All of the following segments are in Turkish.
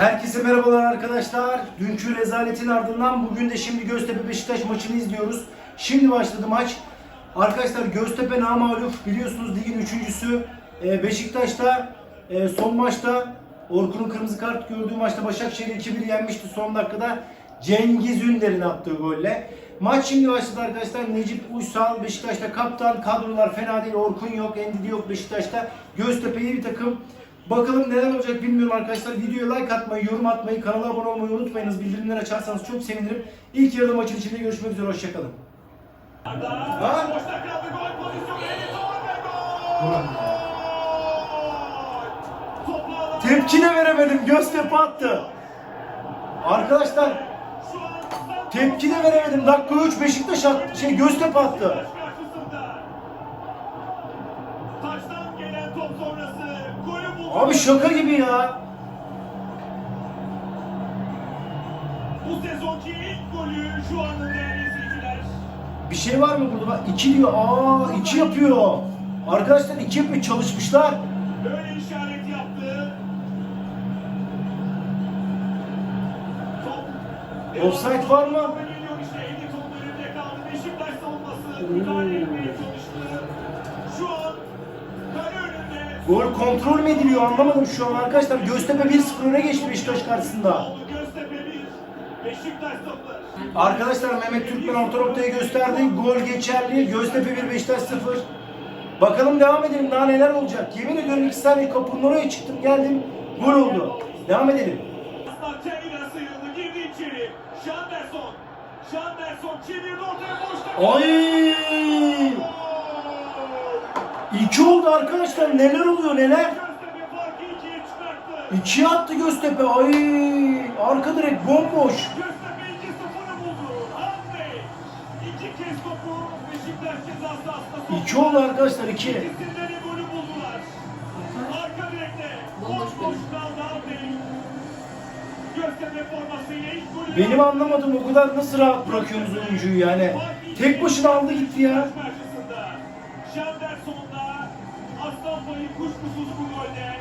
Herkese merhabalar arkadaşlar. Dünkü rezaletin ardından bugün de şimdi Göztepe Beşiktaş maçını izliyoruz. Şimdi başladı maç. Arkadaşlar Göztepe namağlup biliyorsunuz ligin üçüncüsü. Ee, Beşiktaş'ta e, son maçta Orkun'un kırmızı kart gördüğü maçta Başakşehir'i 2-1 yenmişti son dakikada. Cengiz Ünder'in attığı golle. Maç şimdi başladı arkadaşlar. Necip Uysal Beşiktaş'ta kaptan. Kadrolar fena değil. Orkun yok, Endidi yok Beşiktaş'ta. Göztepe iyi bir takım. Bakalım neler olacak bilmiyorum arkadaşlar. Videoya like atmayı, yorum atmayı, kanala abone olmayı unutmayınız. Bildirimleri açarsanız çok sevinirim. İlk yarıda maçın içinde görüşmek üzere. Hoşçakalın. Ha? Boşta kaldı gol pozisyonu. Elton ve gol. Toplu alan. Tepki de veremedim. Göztepe attı. Arkadaşlar tepki de veremedim. Dakika 3 Beşiktaş attı. Şey Göztepe attı. Abi şaka gibi ya. Bu sezonki ilk golü şu anda değerli izleyiciler. Bir şey var mı burada? Bak 2 diyor. Aa 2 yapıyor. Arkadaşlar 2 yapıyor. Çalışmışlar. Böyle işaret yaptı. Top. Offside var mı? Geliyor işte Edison önünde kaldı. Beşiktaş savunması müdahale etmeye Gol kontrol mü ediliyor anlamadım şu an arkadaşlar. Göztepe 1-0 öne geçti Beşiktaş karşısında. Oldu Göztepe 1. Beşiktaş 0. Arkadaşlar Mehmet Türkmen orta noktaya gösterdi. Gol geçerli. Göztepe 1 Beşiktaş 0. Bakalım devam edelim daha neler olacak. Yemin ediyorum 2 saniye kapının oraya çıktım geldim. Gol oldu. Devam edelim. Aslan Çayır'a sıyrıldı. Girdi içeri. Şanderson. Şanderson çevirdi ortaya boşta. Ay! İki oldu arkadaşlar. Neler oluyor neler? İkiye attı Göztepe. Ay! Arka direk bomboş. Göztepe 2-0'ı buldu. Hamdi. İki oldu arkadaşlar iki. Benim anlamadığım o kadar nasıl rahat bırakıyorsunuz oyuncuyu yani. Tek başına aldı gitti ya. Golde.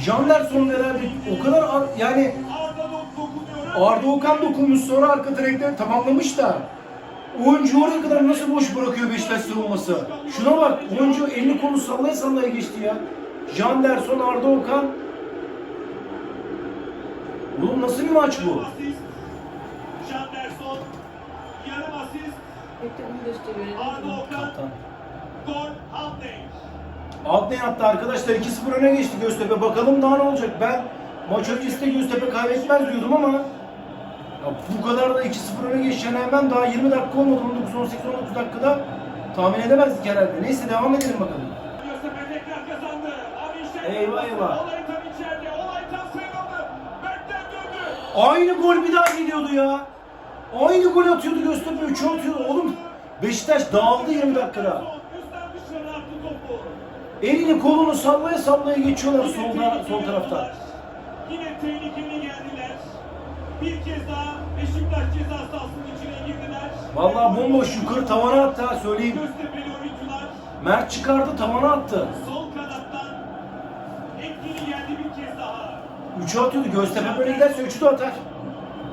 Janderson herhalde o kadar ar- yani Arda Dok dokunuyor. Arda Okan dokunmuş sonra arka direkte tamamlamış da oyuncu oraya kadar nasıl boş bırakıyor Beşiktaş savunması? Şuna bak oyuncu elini kolunu sallaya sallaya geçti ya. Janderson, Arda Okan. Oğlum nasıl bir maç bu? Yarım asist. Arda Okan. Gol Hamdi. Altne yaptı arkadaşlar 2-0 öne geçti Göztepe. Bakalım daha ne olacak? Ben maç öncesinde Göztepe kaybetmez diyordum ama ya bu kadar da 2-0 öne geçeceğini hemen daha 20 dakika olmadı. 19-18-19 dakikada tahmin edemezdik herhalde. Neyse devam edelim bakalım. Göztepe tekrar kazandı. Abi şey. Eyvah, eyvah. Olay tam içeride. Olay tam. Berk'ten döndü. Aynı gol bir daha geliyordu ya. Aynı gol atıyordu Göztepe 3'ü atıyordu. Oğlum Beşiktaş dağıldı 20 dakikada. Elini kolunu sallaya sallaya geçiyorlar solda, sol tarafta. Yine tehlikeli geldiler. Bir kez daha Beşiktaş ceza sahasının içine girdiler. Vallahi bomboş yukarı tavana attı ha söyleyeyim. Göztepe'li oyuncular Mert çıkardı tavana attı. sol kanattan etkili geldi bir kez daha. 3'ü atıyordu. Göztepe böyle giderse 3'ü de atar.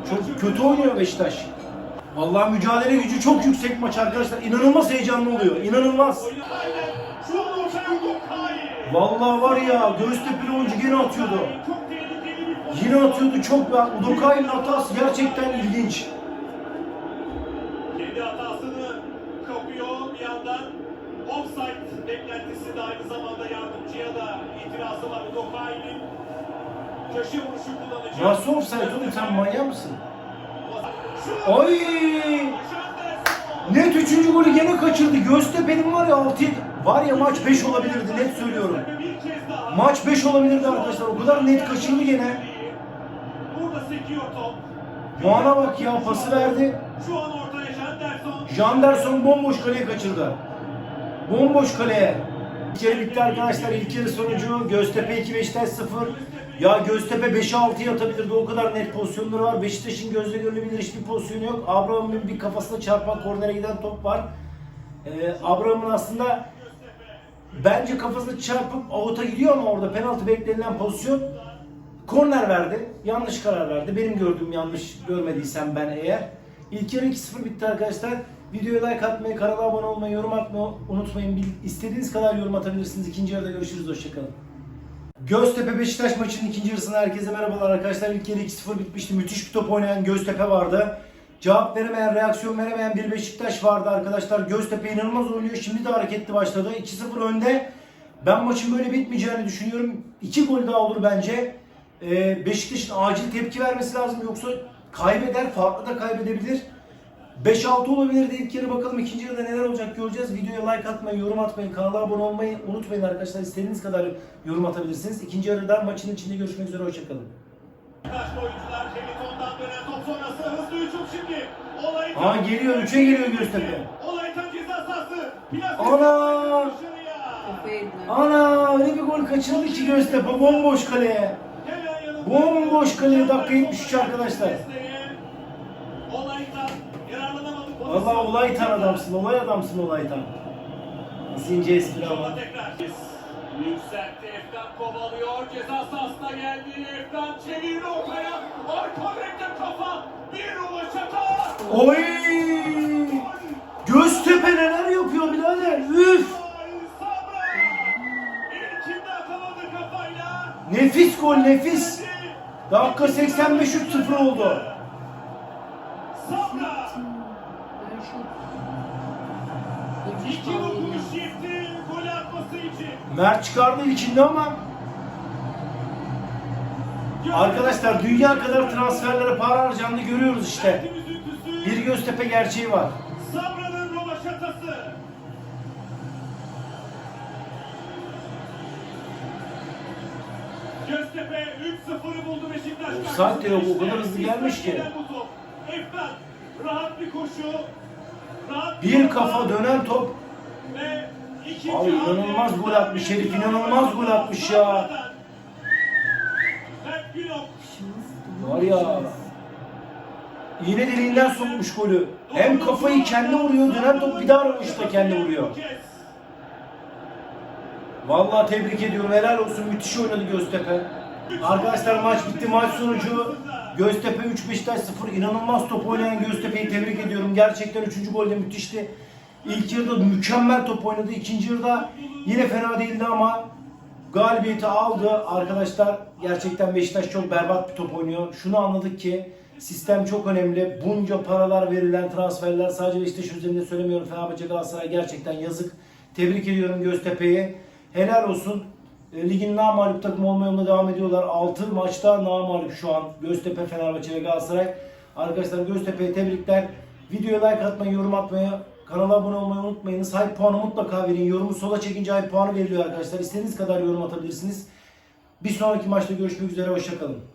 Çok kötü oynuyor Beşiktaş. Vallahi mücadele gücü çok yüksek maç arkadaşlar. İnanılmaz heyecanlı oluyor. İnanılmaz. Aynen. Şu an. Vallahi var ya Göztepe'li oyuncu gene atıyordu. Yine atıyordu çok. Ben Udokay'ın hatası gerçekten ilginç. Kendi hatasını kapıyor bir yandan. Offside beklentisi de aynı zamanda yardımcıya da itirazı var. Gokay'ın köşe vuruşu kullanacak. Nasıl offside oğlum sen manyak mısın? Ay! Net 3. golü gene kaçırdı. Göztepe'nin var ya 6 Var ya maç 5 olabilirdi net söylüyorum. Maç 5 olabilirdi arkadaşlar. O kadar net kaçırdı gene. Burada sekiyor top. Muana bak ya pası verdi. Şu an ortaya Şanderson. Janderson bomboş kaleye kaçırdı. Bomboş kaleye. Yarı bitti arkadaşlar. İlk yarı sonucu Göztepe 2 Beşiktaş 0. Ya Göztepe 5'e 6'ya atabilirdi. O kadar net pozisyonları var. Beşiktaş'ın gözle görülebilir hiçbir pozisyonu yok. Abraham'ın bir kafasına çarpan kornere giden top var. Ee, Abraham'ın aslında bence kafasına çarpıp avuta gidiyor ama orada penaltı beklenilen pozisyon Korner verdi. Yanlış karar verdi. Benim gördüğüm yanlış görmediysem ben eğer. İlk yarı 2-0 bitti arkadaşlar. Videoya like atmayı, kanala abone olmayı, yorum atmayı unutmayın. İstediğiniz kadar yorum atabilirsiniz. İkinci yarıda görüşürüz. Hoşçakalın. Göztepe Beşiktaş maçının ikinci yarısına herkese merhabalar arkadaşlar. İlk yarı 2-0 bitmişti. Müthiş bir top oynayan Göztepe vardı. Cevap veremeyen, reaksiyon veremeyen bir Beşiktaş vardı arkadaşlar. Göztepe inanılmaz oynuyor. Şimdi de hareketli başladı. 2-0 önde. Ben maçın böyle bitmeyeceğini düşünüyorum. İki gol daha olur bence. Ee, Beşiktaş'ın acil tepki vermesi lazım. Yoksa kaybeder, farklı da kaybedebilir. 5-6 olabilirdi ilk yarı bakalım ikinci yarıda neler olacak göreceğiz. Videoya like atmayı, yorum atmayı, kanala abone olmayı unutmayın arkadaşlar. İstediğiniz kadar yorum atabilirsiniz. İkinci yarıda maçın içinde görüşmek üzere. Hoşçakalın. Beşiktaşlı oyuncular Hamilton'dan dönen top sonrası hızlı hücum şimdi. Olay Aa, geliyor, üçe geliyor Göztepe. Olay tam ceza sahası. Ana! Ana öyle bir gol kaçırdı ki Göztepe bomboş kaleye. Bomboş kaleye dakika 73 arkadaşlar. Olaydan. Valla olay tan adamsın, olay adamsın olay tan. Nasıl ince espri ama. Yükseltti Efkan kovalıyor. Ceza sahasına geldi. Efkan çevirdi ortaya. Arka direkte kafa. Bir numara çata. Oy! Göztepe neler yapıyor birader? Üf! Nefis gol nefis. Dakika 85 3-0 oldu. Sabra. İki dokunuş yetti gol atması için. Mert çıkardı ilkinde ama arkadaşlar dünya kadar transferlere para harcandı görüyoruz işte. Bir Göztepe gerçeği var. Sabra'nın rovaşatası. Göztepe 3-0'ı buldu Beşiktaş. Offside de yok, o kadar hızlı gelmiş ki. Efkan rahat bir koşu. Rahat Bir topa kafa dönen top. Abi inanılmaz gol atmış herif, inanılmaz gol atmış ya. Var ya. İğne deliğinden sokmuş golü. Hem kafayı kendi vuruyor, dönen top bir daha rövaşata kendi vuruyor. Vallahi tebrik ediyorum. Helal olsun. Müthiş oynadı Göztepe. Arkadaşlar maç bitti. Maç sonucu Göztepe 3 Beşiktaş 0. İnanılmaz top oynayan Göztepe'yi tebrik ediyorum. Gerçekten 3. gol de müthişti. İlk yarıda mükemmel top oynadı. İkinci yarıda yine fena değildi ama galibiyeti aldı. Arkadaşlar gerçekten Beşiktaş çok berbat bir top oynuyor. Şunu anladık ki sistem çok önemli. Bunca paralar verilen transferler sadece Beşiktaş üzerinde söylemiyorum. Fenerbahçe Galatasaray gerçekten yazık. Tebrik ediyorum Göztepe'yi. Helal olsun. E, Ligin namalip takım olma devam ediyorlar. 6 maçta namalip şu an. Göztepe, Fenerbahçe ve Galatasaray. Arkadaşlar Göztepe'ye tebrikler. Videoya like atmayı, yorum atmayı, kanala abone olmayı unutmayınız. Hype puanı mutlaka verin. Yorumu sola çekince hype puanı veriliyor arkadaşlar. İstediğiniz kadar yorum atabilirsiniz. Bir sonraki maçta görüşmek üzere. Hoşçakalın.